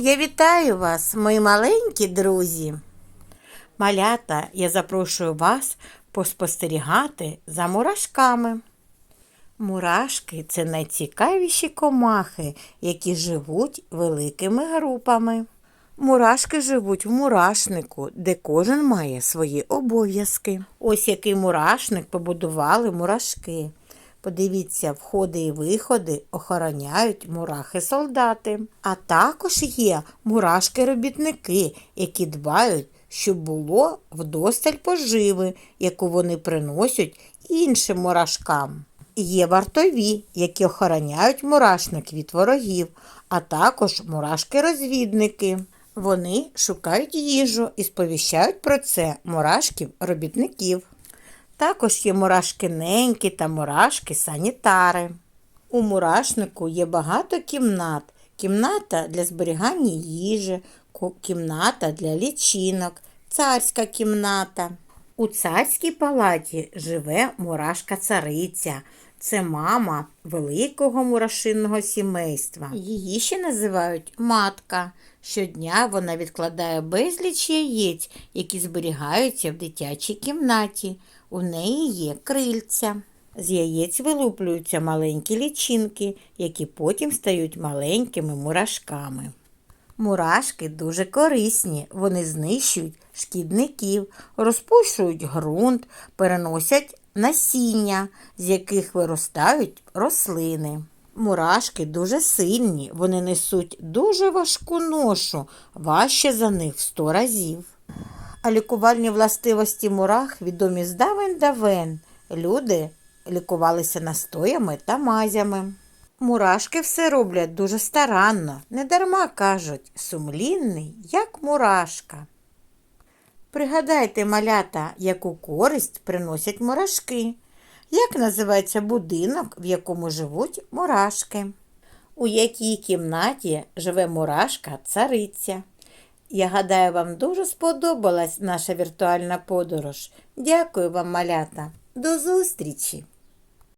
Я вітаю вас, мої маленькі друзі. Малята, я запрошую вас поспостерігати за мурашками. Мурашки це найцікавіші комахи, які живуть великими групами. Мурашки живуть в мурашнику, де кожен має свої обов'язки. Ось який мурашник побудували мурашки. Подивіться, входи і виходи охороняють мурахи-солдати. А також є мурашки-робітники, які дбають, щоб було вдосталь поживи, яку вони приносять іншим мурашкам. Є вартові, які охороняють мурашник від ворогів, а також мурашки-розвідники. Вони шукають їжу і сповіщають про це мурашків-робітників. Також є мурашки-неньки та мурашки-санітари. У мурашнику є багато кімнат. Кімната для зберігання їжі, кімната для лічинок, царська кімната. У царській палаті живе мурашка-цариця. Це мама великого мурашинного сімейства. Її ще називають матка. Щодня вона відкладає безліч яєць, які зберігаються в дитячій кімнаті. У неї є крильця. З яєць вилуплюються маленькі лічинки, які потім стають маленькими мурашками. Мурашки дуже корисні, вони знищують шкідників, розпушують ґрунт, переносять насіння, з яких виростають рослини. Мурашки дуже сильні, вони несуть дуже важку ношу, важче за них в сто разів. А лікувальні властивості мурах відомі з давен давен. Люди лікувалися настоями та мазями. Мурашки все роблять дуже старанно, недарма кажуть, сумлінний, як мурашка. Пригадайте, малята, яку користь приносять мурашки. Як називається будинок, в якому живуть мурашки? У якій кімнаті живе мурашка цариця? Я гадаю, вам дуже сподобалась наша віртуальна подорож. Дякую вам, малята. До зустрічі!